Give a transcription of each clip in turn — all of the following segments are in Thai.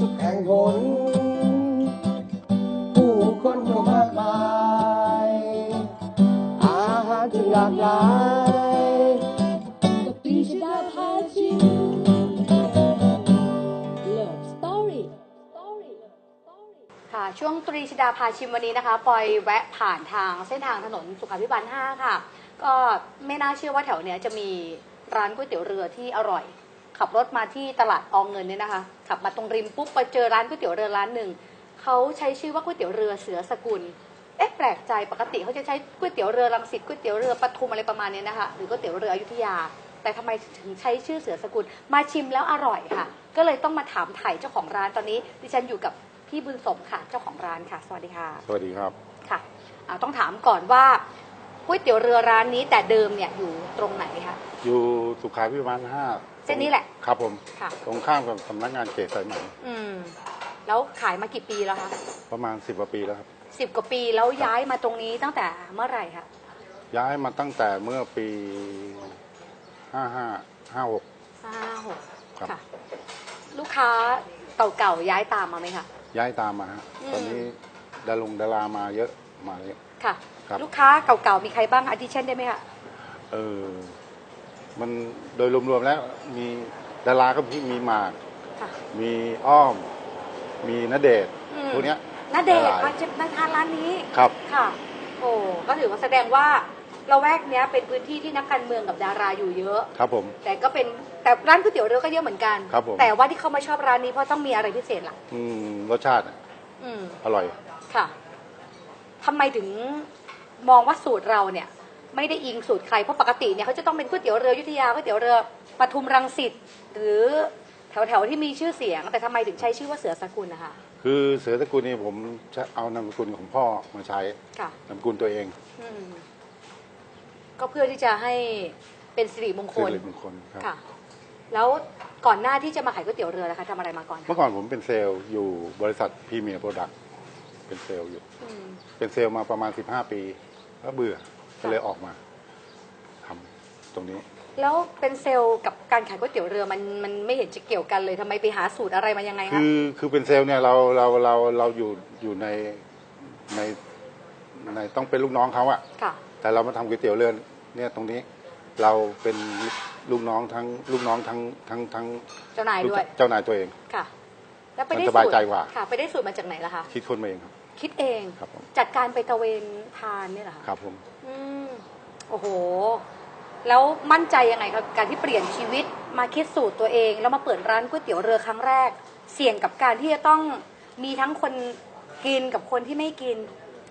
ทุกแห่งหนผู้คนก็มากมาย อาหารจึงหลากหลายกับปีชดาพาชิม Love Story ค่ะ ช่วงตรีชดาพาชิมวันนี้นะคะปอยแวะผ่านทางเส้นทางถนนสุขาภิบาล 5 ค่ะ ก็ไม่น่าเชื่อว่าแถวเนี้ยจะมีร้านก๋วยเตี๋ยวเรือที่อร่อย ขับรถมาที่ตลาดอองเงินเนี่ยนะคะ ขับมาตรงริมปุ๊บไปเจอร้านก๋วยเตี๋ยวเรือร้านหนึ่งเขาใช้ชื่อว่าก๋วยเตี๋ยวเรือเสือสกุลเอ๊ะแปลกใจปกติเขาจะใช้ก๋วยเตี๋ยวเรือรังสิตก๋วยเตี๋ยวเรือปทุมอะไรประมาณเนี้ยนะคะหรือก๋วยเตี๋ยวเรืออยุธยา แต่ทำไมถึงใช้ชื่อเสือสกุลมาชิมแล้วอร่อยค่ะ ก็เลยต้องมาถามไถ่เจ้าของร้านตอนนี้ ดิฉันอยู่กับพี่บุญสมค่ะเจ้าของร้านค่ะ สวัสดีค่ะ สวัสดีครับค่ะอ่าต้องถามก่อนว่าก๋วยเตี๋ยวเรือร้านนี้แต่เดิมเนี่ยอยู่ตรงไหนคะอยู่สุขาพิบาลห้า เส้นนี้แหละ ครับผมค่ะ ตรงข้ามกับสำนักงานเขตสายไหมอืม แล้วขายมากี่ปีแล้วคะประมาณสิบกว่าปีแล้วครับ สิบกว่าปีแล้วย้ายมาตรงนี้ตั้งแต่เมื่อไหร่คะย้ายมาตั้งแต่เมื่อปีห้าห้าห้าหก ห้าหกครับ ค่ะ ลูกค้าเก่าๆย้ายตามมาไหมคะ ย้ายตามมาฮะอืม ตอนนี้ดารงดารามาเยอะมาเยอะ ค่ะ ครับ ลูกค้าเก่าๆมีใครบ้างอาทิเช่นได้ไหมคะ เออ มันโดยรวมๆแล้วมีดาราก็พี่มีหมาก ค่ะ มีอ้อม มีนเดชน์อืม พวกเนี้ยนาเดชหน์ลายมาจะมาทานร้านนี้ครับ ค่ะ โอ้ก็ถือว่าแสดงว่าเราแวกเนี้ยเป็นพื้นที่ที่นักการเมืองกับดาราอยู่เยอะ ครับผม แต่ก็เป็นแต่ร้านก๋วยเตี๋ยวเรือก็เยอะเหมือนกัน ครับผม แต่ว่าที่เขามาชอบร้านนี้เพราะต้องมีอะไรพิเศษล่ะ อืมรสชาติอะอืม อร่อย ค่ะทำไมถึงมองว่าสูตรเราเนี่ย ไม่ได้อิงสูตรใครเพราะปกติเนี่ยเขาจะต้องเป็นก๋วยเตี๋ยวเรืออยุธยาก๋วยเตี๋ยวเรือปทุมรังสิตหรือแถวๆที่มีชื่อเสียง แต่ทำไมถึงใช้ชื่อว่าเสือสกุลนะคะ คือเสือตระกูลนี่ผมจะเอานามสกุลของพ่อมาใช้ค่ะ นามสกุลตัวเองอืมก็เพื่อที่จะให้เป็นสิริมงคคือลเลยมงคลครับ ค่ะ แล้วก่อนหน้าที่จะมาขายก๋วยเตี๋ยวเรือนะคะทำอะไรมาก่อนคะเมื่อก่อนผมเป็นเซลล์อยู่บริษัทพรีเมียร์โปรดักต์เป็นเซลล์อยู่ อืมเป็นเซลล์มาประมาณ 15 ปี ก็เบื่อ ก็เลยออกมาทำตรงนี้ แล้วเป็นเซลล์กับการขายก๋วยเตี๋ยวเรือมันมันไม่เห็นจะเกี่ยวกันเลยทำไมไปหาสูตรอะไรมายังไงคะคือคือเป็นเซลล์เนี่ยเราเราเราเราอยู่อยู่ในในในต้องเป็นลูกน้องเขาอะค่ะ แต่เรามาทำก๋วยเตี๋ยวเรือเนี่ยตรงนี้ เราเป็นลูกน้องทั้งลูกน้องทั้งทั้งทั้งเจ้านายลูกด้วยเจ้านายตัวเอง ค่ะ แล้วไปได้มันสบายใจกว่า ค่ะ ไปได้สูตรมาจากไหนล่ะคะ คิดคนมาเองครับ คิดเองครับผมจัดการไปตระเวนทานเนี่ยเหรอคะครับผมอืมโอ้โห แล้วมั่นใจยังไงครับการที่เปลี่ยนชีวิตมาคิดสูตรตัวเอง แล้วมาเปิดร้านก๋วยเตี๋ยวเรือครั้งแรก เสี่ยงกับการที่จะต้องมีทั้งคนกินกับคนที่ไม่กิน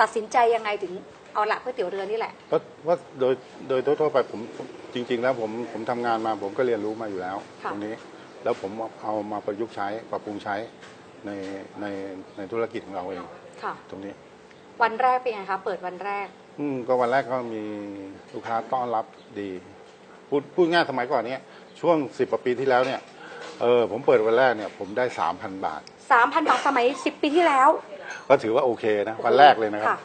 ตัดสินใจยังไงถึงเอาละก๋วยเตี๋ยวเรือนี่แหละ เพราะว่าโดยโดยทั่วๆไปผมจริง ๆ แล้วผมผมทำงานมาผมก็เรียนรู้มาอยู่แล้ว ค่ะ ตรงนี้ แล้วผมเอามาประยุกต์ใช้ปรับปรุงใช้ในในในธุรกิจของเราเอง ค่ะ ตรงนี้ วันแรกเป็นไงคะเปิดวันแรก อืมก็วันแรกก็มีลูกค้าต้อนรับดีพูดพูดง่ายสมัยก่อนเนี้ยช่วงสิบปีที่แล้วเนี่ยเออผมเปิดวันแรกเนี่ยผมได้สามพันบาทสามพันบาทสมัยสิบปีที่แล้ว ก็ถือว่าโอเคนะวันแรกเลยนะครับ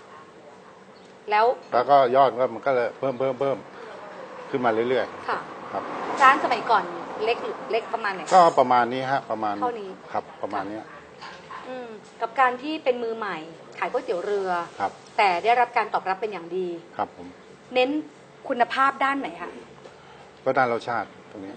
แล้วแล้วก็ยอดก็มันก็เลยเพิ่มเพิ่มเพิ่มขึ้นมาเรื่อย ค่ะ ๆ ครับ ร้านสมัยก่อนเล็กหรือเล็กประมาณไหน ก็ประมาณนี้ฮะประมาณเท่านี้ ครับประมาณเนี้ย อืมกับการที่เป็นมือใหม่ ขายก๋วยเตี๋ยวเรือ ครับแต่ได้รับการตอบรับเป็นอย่างดี ครับผมเน้นคุณภาพด้านไหนคะก็ด้านรสชาติตรงนี้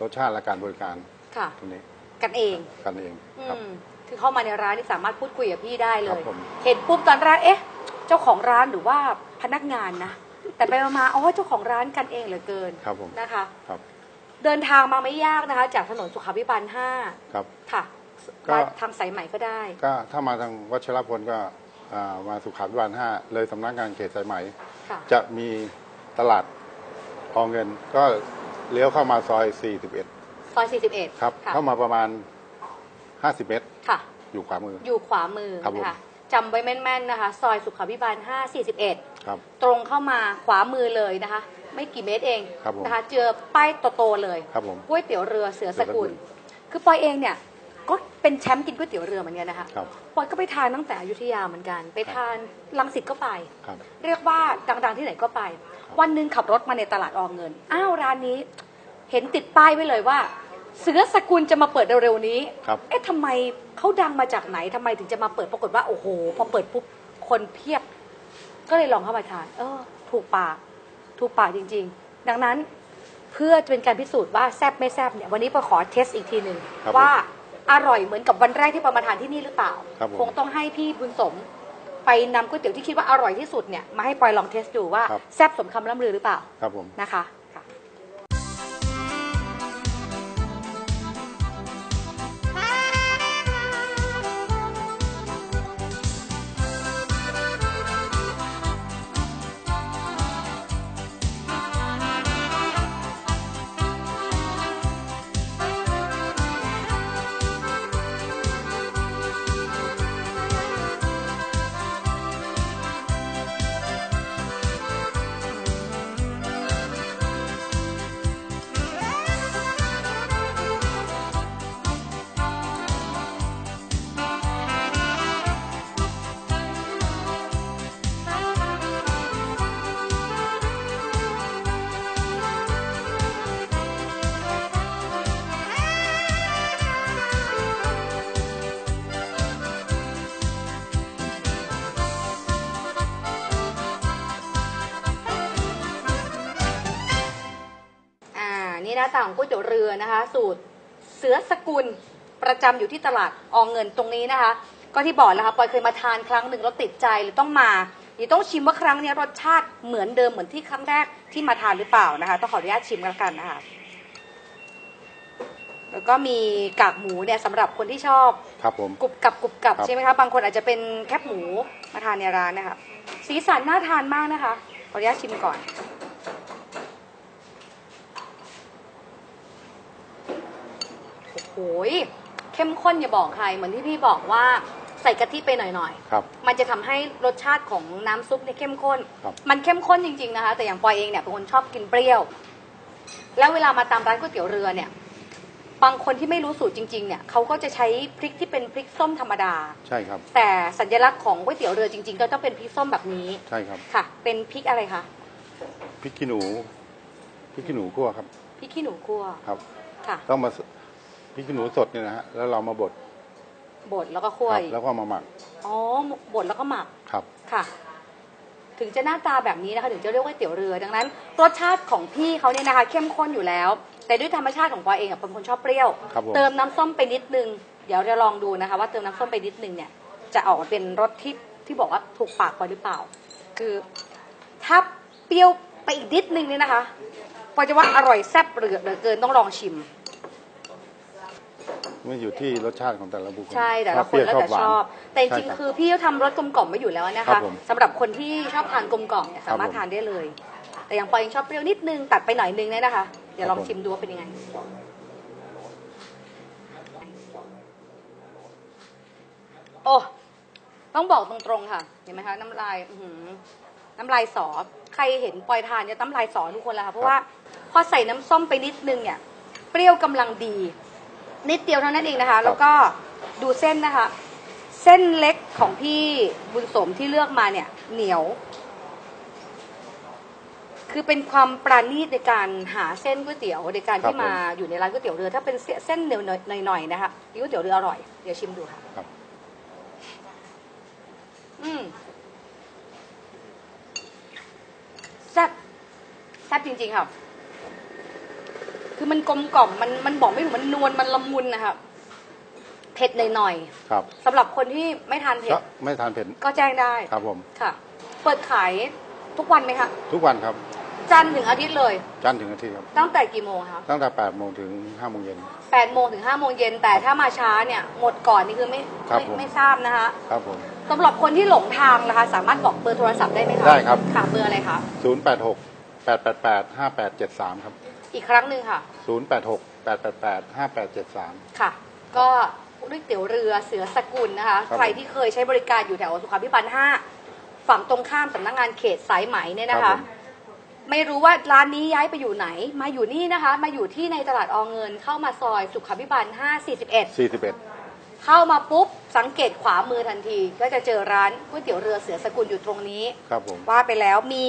รสชาติและการบริการค่ะ ตรงนี้กันเองกันเองอืครับมคือเข้ามาในร้านนี่สามารถพูดคุยกับพี่ได้เลครัย บผม เห็นปุ๊บตอนแรกเอ๊ะ เจ้าของร้านหรือว่าพนักงานนะแต่ไปมาๆอ๋อเจ้าของร้านกันเองเหลือเกินครับผมนะคะ ครับเดินทางมาไม่ยากนะคะ จากถนนสุขาภิบาลห้าครับค่ะ ก็มาทางสายใหม่ก็ได้ ก็ถ้ามาทางวัชรพลก็อ่ามาสุขาภิบาลห้าเลยสำนักงานเขตสายไหมค่ะจะมีตลาดออเงิน ก็เลี้ยวเข้ามาซอย 41 ซอย 41 ครับค่ะเข้ามาประมาณ 50 เมตร ค่ะ อยู่ขวามือ อยู่ขวามือครับผมนะคะจำไว้แม่นๆนะคะ ซอยสุขาภิบาล 5 41 ครับ ตรงเข้ามาขวามือเลยนะคะ ไม่กี่เมตรเองครับผมนะคะ เจอป้ายโตๆเลยครับผมก๋วยเตี๋ยวเรือเสือสกุลเสือสกุลคือปอยเองเนี่ย ก็เป็นแชมป์กินก๋วยเตี๋ยวเรือเหมือนกันนะคะครับ ปอยก็ไปทานตั้งแต่อยุธยาเหมือนกัน ไปทานลังสิตก็ไป ครับ เรียกว่าดังๆที่ไหนก็ไป วันหนึ่งขับรถมาในตลาดออมเงิน อ้าวร้านนี้ เห็นติดป้ายไว้เลยว่า เสือสกุลจะมาเปิดเร็วๆนี้ ครับ เอ๊ะทำไมเขาดังมาจากไหนทำไมถึงจะมาเปิดปรากฏว่าโอ้โห พอเปิดปุ๊บคนเพียบ ก็เลยลองเข้ามาทาน เออ ถูกปาก ถูกปากจริง ๆ ดังนั้นเพื่อเป็นการพิสูจน์ว่าแซบไม่แซบเนี่ยวันนี้ปอขอเทสอีกทีหนึ่งครับว่า อร่อยเหมือนกับวันแรกที่ปอมาทานที่นี่หรือเปล่า ครับผม คงต้องให้พี่บุญสม ไปนำก๋วยเตี๋ยวที่คิดว่าอร่อยที่สุดเนี่ยมาให้ปอยลองเทสดูว่าครับ แซบสมคำล่ำลือหรือเปล่าครับผม นะคะ นี่หน้าตาของก๋วยเตี๋ยวเรือนะคะ สูตรเสือสกุลประจำอยู่ที่ตลาดอองเงินตรงนี้นะคะ ก็ที่บอกแล้วค่ะปอยเคยมาทานครั้งหนึ่งแล้วติดใจหรือต้องมาเดี๋ยวต้องชิมว่าครั้งเนี้ยรสชาติเหมือนเดิมเหมือนที่ครั้งแรกที่มาทานหรือเปล่านะคะ ต้องขออนุญาตชิมกันแล้วกันนะคะแล้วก็มีกากหมูเนี่ยสำหรับคนที่ชอบครับผมกรุบกรับกรุบกรับครับใช่ไหมคะบางคนอาจจะเป็นแคบหมูมาทานในร้านนะคะสีสันน่าทานมากนะคะขออนุญาตชิมก่อน โอ้โหย เข้มข้นอย่าบอกใคร เหมือนที่พี่บอกว่าใส่กะทิไปหน่อยครับ ๆ มันจะทำให้รสชาติของน้ำซุปเนี่ยเข้มข้น ครับ มันเข้มข้นจริง ๆนะคะ แต่อย่างปอยเองเนี่ยเป็นคนชอบกินเปรี้ยว แล้วเวลามาตามร้านก๋วยเตี๋ยวเรือเนี่ย บางคนที่ไม่รู้สูตรจริง ๆ เนี่ยเขาก็จะใช้พริกที่เป็นพริกส้มธรรมดา ใช่ครับ แต่สัญลักษณ์ของก๋วยเตี๋ยวเรือจริง ๆ ก็ต้องเป็นพริกส้มแบบนี้ใช่ครับค่ะ เป็นพริกอะไรคะพริกขี้หนูพริกขี้หนูคั่วครับ พริกขี้หนูคั่วครับ ค่ะ ต้องมาส พริกขี้หนูสดเนี่ยนะฮะแล้วเรามาบดบดแล้วก็คั่วครับอีกแล้วก็มาหมักอ๋อบดแล้วก็หมักครับ ค่ะ ถึงจะหน้าตาแบบนี้นะคะถึงจะเรียกว่าก๋วยเตี๋ยวเรือดังนั้น รสชาติของพี่เขาเนี่ยนะคะ เข้มข้นอยู่แล้ว แต่ด้วยธรรมชาติของปอยเองอะเป็นคนชอบเปรี้ยว ครับผมเติมน้ำส้มไปนิดนึง เดี๋ยวจะลองดูนะคะ ว่าเติมน้ำส้มไปนิดนึงเนี่ย จะออกมาเป็นรสที่ที่บอกว่าถูกปากปอยหรือเปล่า คือถ้าเปรี้ยวไปอีกนิดนึงเนี่ยนะคะปอยจะว่าอร่อยแซ่บเหลือเหลือเกินต้องลองชิม มันอยู่ที่รสชาติของแต่ละบุคคลใช่แต่ละชอบคเปนรี้ยวแล้วแต่หวานชอบ แต่จริงใช่ๆคือพี่เขาทำรสกลมกล่อมไว้อยู่แล้วนะครัคะบผมสำหรับคนที่ชอบทานกลมกล่อมเนี่ยครับสามารถผมทานได้เลย แต่อย่างปอยยังชอบเปรี้ยวนิดนึงตัดไปหน่อยนึงเนี่ยนะคะ เดี๋ยวลองครับผมชิมดูว่าเป็นยังไงโอ้ต้องบอกตรงๆค่ะ เห็นไหมคะน้ำลายอื้อหือน้ำลายสอใครเห็นปอยทานเนี่ยน้ำลายสอทุกคนแล้วค่ะเพราะว่าพอใส่น้ำส้มไปนิดนึงเนี่ย เปรี้ยวกำลังดี นิดเดียวเท่านั้นเองนะคะ แล้วก็ดูเส้นนะคะ เส้นเล็กของพี่บุญสมที่เลือกมาเนี่ย เหนียว คือเป็นความปราณีตในการหาเส้นก๋วยเตี๋ยวในการที่ครับผมมาอยู่ในร้านก๋วยเตี๋ยวเรือ ถ้าเป็นเส้นเหนียวหน่อยๆนะคะก๋วยเตี๋ยวเรืออร่อยเดี๋ยวชิมดูค่ะครับอืมแซ่บแซ่บจริงๆค่ะ คือมันกลมกล่อมมันมันบอกไม่ถูกมันนวลมันละมุนนะคะเผ็ดหน่อยครับๆสำหรับคนที่ไม่ทานเผ็ก็ดไม่ทานเผ็ดก็แจ้งได้ครับผมค่ะ เปิดขายทุกวันไหมคะทุกวันครับจันทร์ถึงอาทิตย์เลย จันทร์ถึงอาทิตย์ครับ ตั้งแต่กี่โมงคะตั้งแต่8โมงถึง5โมงเย็น แปดโมงถึงห้าโมงเย็นแต่ถ้ามาช้าเนี่ยหมดก่อนนี่คือไม่ครับไม่ผม ไม่ทราบนะคะครับผม สำหรับคนที่หลงทางนะคะสามารถบอกเบอร์โทรศัพท์ได้ไหมคะได้ครับ ค่ะเบอร์อะไรคะ086 888 5873 ครับ อีกครั้งหนึ่งค่ะ 086 888 5873 ค่ะ ก็ก๋วยเตี๋ยวเรือเสือสกุลนะคะ ครับใครที่เคยใช้บริการอยู่แถวสุขาภิบาลห้าฝั่งตรงข้ามสำนักงานเขตสายไหมเนี่ยนะครัคะ บผม ไม่รู้ว่าร้านนี้ย้ายไปอยู่ไหน มาอยู่นี่นะคะ มาอยู่ที่ในตลาดอเงิน เข้ามาซอยสุขาภิบาล5 41 41 เข้ามาปุ๊บ สังเกตขวามือทันที ก็จะเจอร้านก๋วยเตี๋ยวเรือเสือสกุลอยู่ตรงนี้ ครับผม ว่าไปแล้วมี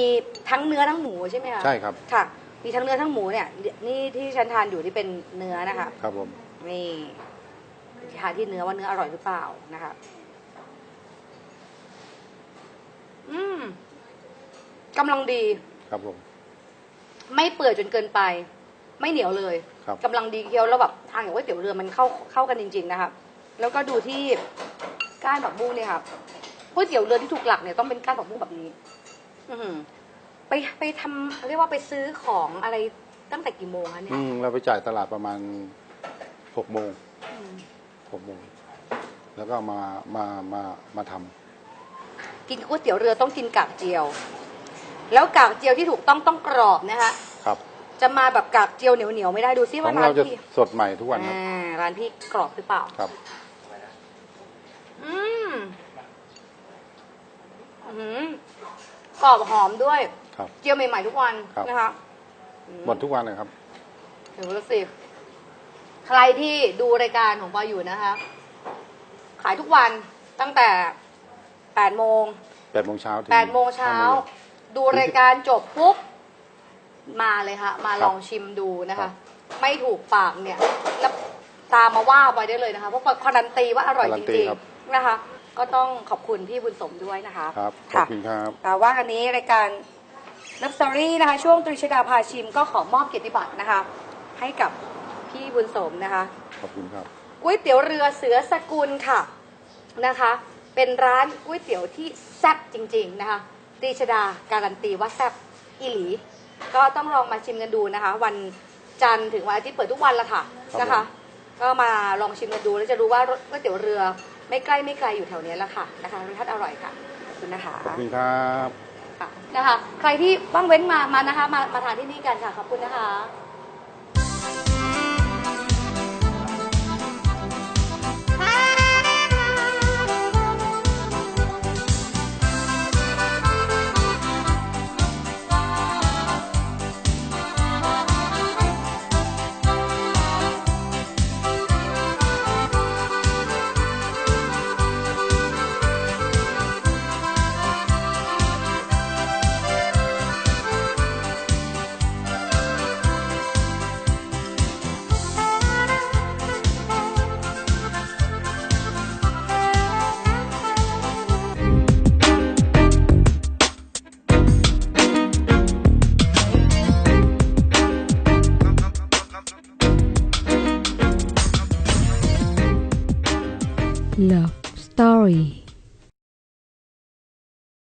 ทั้งเนื้อทั้งหมูใช่ไหมคะใช่ครับ ค่ะ มีทั้งเนื้อทั้งหมูเนี่ย นี่ที่ฉันทานอยู่ที่เป็นเนื้อนะคะครับผมนี่ทานที่เนื้อว่าเนื้ออร่อยหรือเปล่านะคะอืมกำลังดีครับผม ไม่เปื่อยจนเกินไป ไม่เหนียวเลยครับกำลังดีเคี้ยวแล้วแบบทานกับก๋วยเตี๋ยวเรือมันเข้าเข้ากันจริง ๆ นะครับ แล้วก็ดูที่ก้านผักบุ้งเนี่ยครับก๋วยเตี๋ยวเรือที่ถูกหลักเนี่ยต้องเป็นก้านผักบุ้งแบบนี้ อือหือ ไปไปทำเรียกว่าไปซื้อของอะไรตั้งแต่กี่โมงคะเนี่ยอืมเราไปจ่ายตลาดประมาณหกโมงอืมหกโมงแล้วก็มามามามาทำกินก๋วยเตี๋ยวเรือต้องกินกากเจียว แล้วกากเจียวที่ถูกต้องต้องกรอบนะคะครับจะมาแบบกากเจียวเหนียวๆไม่ได้ดูซิขอว่างร้าเรานจะพี่สดใหม่ทุกวันครับอ่าร้านพี่กรอบหรือเปล่า ครับ อืม อื้อหือกรอบหอมด้วย ครับเจียวใหม่ๆทุกวันครับ นะคะหมดทุกวันเลยครับเดี๋ยวดูสิใครที่ดูรายการของปออยู่นะคะ ขายทุกวันตั้งแต่แปดโมงแปดโมงเช้าถึงแปดโมงเช้า ห้โมงดูรายการจบปุ๊บ มาเลยค่ะ มาครับลองชิมดูนะครัคะ บไม่ถูกปากเนี่ยแล้วตามมาว่าไปได้เลยนะคะ เพราะการันตีว่าอร่อยการัจนตีริงครับ ๆนะคะ ก็ต้องขอบคุณพี่บุญสมด้วยนะคะครับ ขอบค่ะคุณครับแต่ว่าอันนี้รายการ Love Story นะคะ ช่วงตรีชดาพาชิมก็ขอมอบเกียรติบัตรนะคะ ให้กับพี่บุญสมนะคะ ขอบคุณครับก๋วยเตี๋ยวเรือเสือสกุลค่ะนะคะ เป็นร้านก๋วยเตี๋ยวที่แซ่บจริง ๆนะคะตรีชดาการันตีว่าแซ่บอีหลี ก็ต้องลองมาชิมกันดูนะคะ วันจันทร์ถึงวันอาทิตย์เปิดทุกวันละค่ะครับนะคะ ก็มาลองชิมกันดูแล้วจะรู้ว่าก๋วยเตี๋ยวเรือไม่ใกล้ไม่ไกลอยู่แถวเนี้ยละค่ะนะคะรสชาติอร่อยค่ะขอบคุณนะคะขอบคุณครับ ค่ะนะคะ ใครที่ว่างเว้นมามานะคะ มามาทานที่นี่กันค่ะ ขอบคุณนะคะ